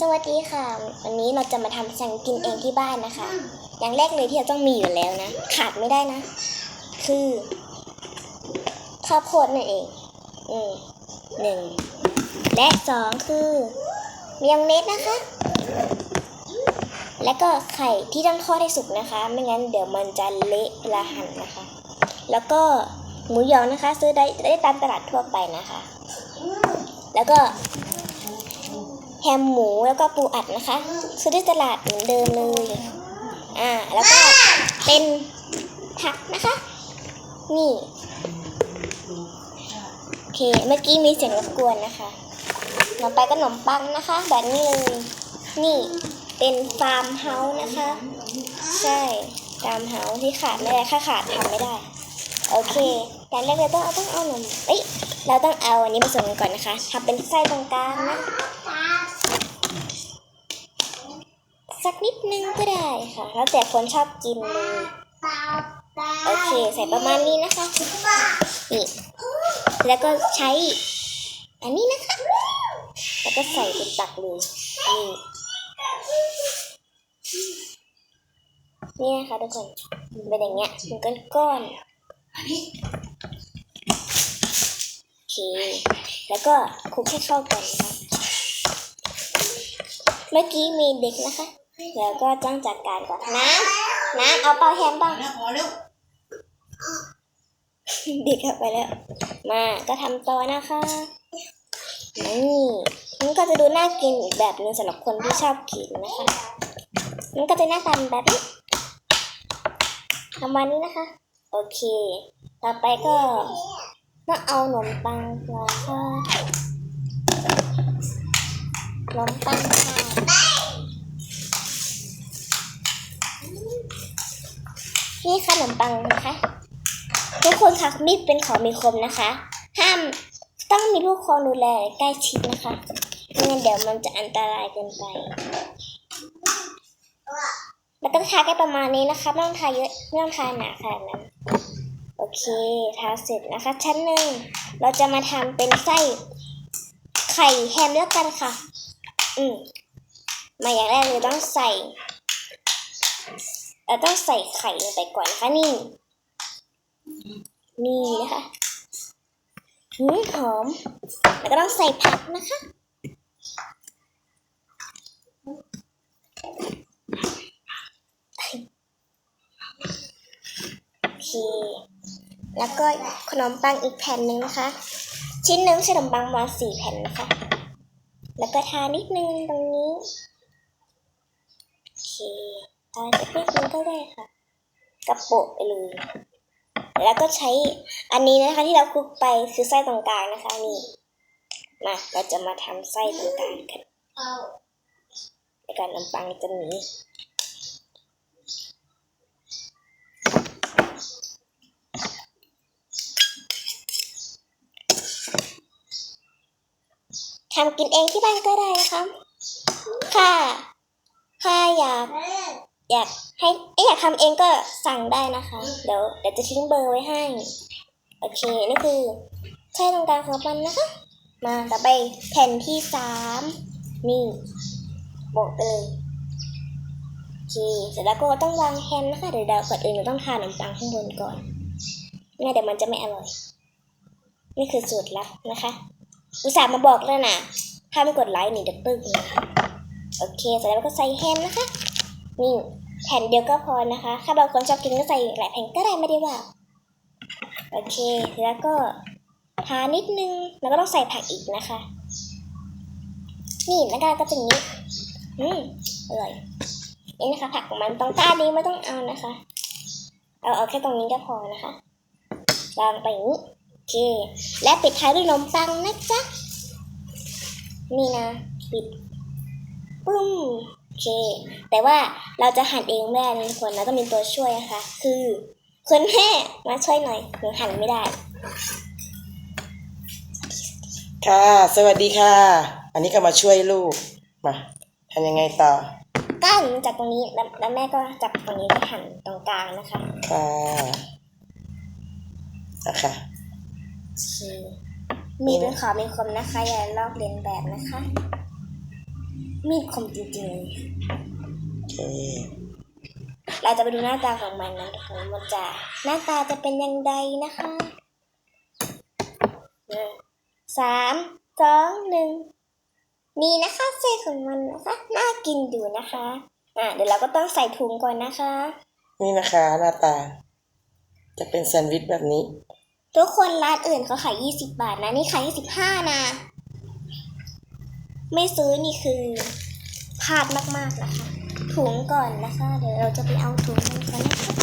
สวัสดีค่ะ วันนี้เราจะมาทำแซงกินเองที่บ้านนะคะ อย่างแรกเลยที่เราต้องมีอยู่แล้วนะ ขาดไม่ได้นะ คือข้าวโพดนั่นเองอืมหนึ่งและสองคือมายองเนสนะคะ และก็ไข่ที่ต้องทอดให้สุกนะคะ ไม่งั้นเดี๋ยวมันจะเละเวลาหั่นนะคะ แล้วก็หมูยองนะคะ ซื้อได้ได้ตามตลาดทั่วไปนะคะ แล้วก็ แฮมหมูแล้วก็ปูอัดนะคะ ซื้อที่ตลาดเหมือนเดิมเลย อ่า แล้วก็เป็นผักนะคะ นี่ โอเค เมื่อกี้มีเสียงรบกวนนะคะต่อไปก็ขนมปังนะคะ แบบนี้เลย นี่เป็นฟาร์มเฮาส์นะคะ ใช่ ฟาร์มเฮาส์ที่ขาดไม่ได้ถ้าขาดทำไม่ได้ โอเคการแรกเราต้องเอาต้องเอานมเอ้ย เราต้องเอาอันนี้ผสมกันก่อนนะคะทำเป็นไส้ตรงกลางนะ สักนิดนึงก็ได้ค่ะ แล้วแต่คนชอบกินเลยโอเคใส่ประมาณนี้นะคะ นี่ แล้วก็ใช้ อันนี้นะคะ แล้วก็ใส่เป็นตักเลยนี่นี่นะคะทุกคนเป็นอย่างเงี้ยเป็นก้อนๆโอเค แล้วก็คลุกให้เข้ากันนะคะเมื่อกี้มีเด็กนะคะ แล้วก็จ้างจัดการก่อนน้ำน้ำเอาเปล่าแฮมบ้างแล้วพอแล้วเด็กกลับไปแล้ว มาก็ทำต่อนะคะนี่มันก็จะดูน่ากินอีกแบบหนึงสำหรับคนที่ชอบกินนะคะมันก็จะหน้าตาแบบนี้ประมาณนี้นะคะ โอเค ต่อไปก็ต้องเอาขนมปังนะคะขนมปังค่ะ นี่ขนมปังนะคะ ทุกคนค่ะมีดเป็นของมีคมนะคะ ห้ามต้องมีผู้ปกครองดูแลใกล้ชิดนะคะไม่งั้นเดี๋ยวมันจะอันตรายเกินไปแล้วก็ทาแค่ประมาณนี้นะคะไม่ต้องทาเยอะไม่ต้องทาหนาขนาดนั้นโอเคทาเสร็จนะคะ ชั้นหนึ่งเราจะมาทำเป็นไส้ไข่แฮมแล้วกันค่ะ อืมมาอย่างแรกเลยต้องใส่ เราต้องใส่ไข่ลงไปก่อนนะคะนี่ นี่นะคะหืมหอม แล้วก็ต้องใส่ผักนะคะโอเค แล้วก็ขนมปังอีกแผ่นหนึ่งนะคะ ชิ้นหนึ่งใช้ขนมปังมาสี่แผ่นนะคะ แล้วก็ทานิดนึงตรงนี้ โอเค ทาสักนิดนึงก็ได้ค่ะ กระโปะไปเลย แล้วก็ใช้อันนี้นะคะที่เราคลุกไปคือไส้ตรงกลางนะคะนี่มาเราจะมาทำไส้ตรงกลางกันในการนำปังจะหนีทำกินเองที่บ้านก็ได้นะคะค่ะ ถ้าอยาก อยากให้เอ้ยอยากทำเองก็สั่งได้นะคะ เดี๋ยวเดี๋ยวจะทิ้งเบอร์ไว้ให้ โอเคนี่คือ ใช่ตรงกลางของมันนะคะ มาต่อไปแผ่นที่สามนี่โบกไปเลยโอเคเสร็จแล้วก็ต้องวางแฮมนะคะเดี๋ยวเดี๋ยวก่อนอื่นเราต้องทาขนมปังข้างบนก่อนไม่เดี๋ยวมันจะไม่อร่อย นี่คือสูตรลับนะคะ อุตส่าห์มาบอกแล้วนะถ้าไม่กดไลค์นี่เดี๋ยวปึ้งโอเคเสร็จแล้วก็ใส่แฮมนะคะ นี่แผ่นเดียวก็พอนะคะ ถ้าบางคนชอบกินก็ใส่หลายแผ่นก็ได้ไม่ได้ว่า โอเค แล้วก็ทานิดนึง แล้วก็ต้องใส่ผักอีกนะคะ นี่แล้วก็ก็จะอย่างนี้ อืมอร่อยนี่นะคะ ผักของมันตรงก้านนี้ไม่ต้องเอานะคะ เอาเอาแค่ตรงนี้ก็พอนะคะวางไปอย่างนี้โอเค และปิดท้ายด้วยขนมปังนะจ๊ะ นี่นะ ปิด ปึ้ม อเค แต่ว่าเราจะหั่นเองไม่ได้นะทุกคนเราต้องมีตัวช่วยนะคะ คือคุณแม่มาช่วยหน่อยหนูหั่นไม่ได้ ค่ะ สวัสดีค่ะ อันนี้ก็มาช่วยลูก มาทำยังไงต่อก็หนูจับตรงนี้แล้วแล้วแม่ก็จับตรงนี้ก็หั่นตรงกลางนะคะค่ะนะคะโอเคมีเป็นขอมีคมนะคะอย่าลอกเลียนแบบนะคะ มีดคมจริงๆเลยโอเคเราจะไปดูหน้าตาของมันนะทุกคนมันจะหน้าตาจะเป็นยังไงนะคะหนึ่งสามสองหนึ่งนี่นะคะเส้นของมันนะคะ น่ากินอยู่นะคะ อะเดี๋ยวเราก็ต้องใส่ถุงก่อนนะคะ นี่นะคะหน้าตา จะเป็นแซนด์วิชแบบนี้ ทุกคนร้านอื่นเขาขาย 20 บาทนะ นี่ขาย 25 นะ ไม่ซื้อนี่คือพลาดมากๆนะคะถุงก่อนนะคะ เดี๋ยวเราจะไปเอาถุงกันก่อนนะคะ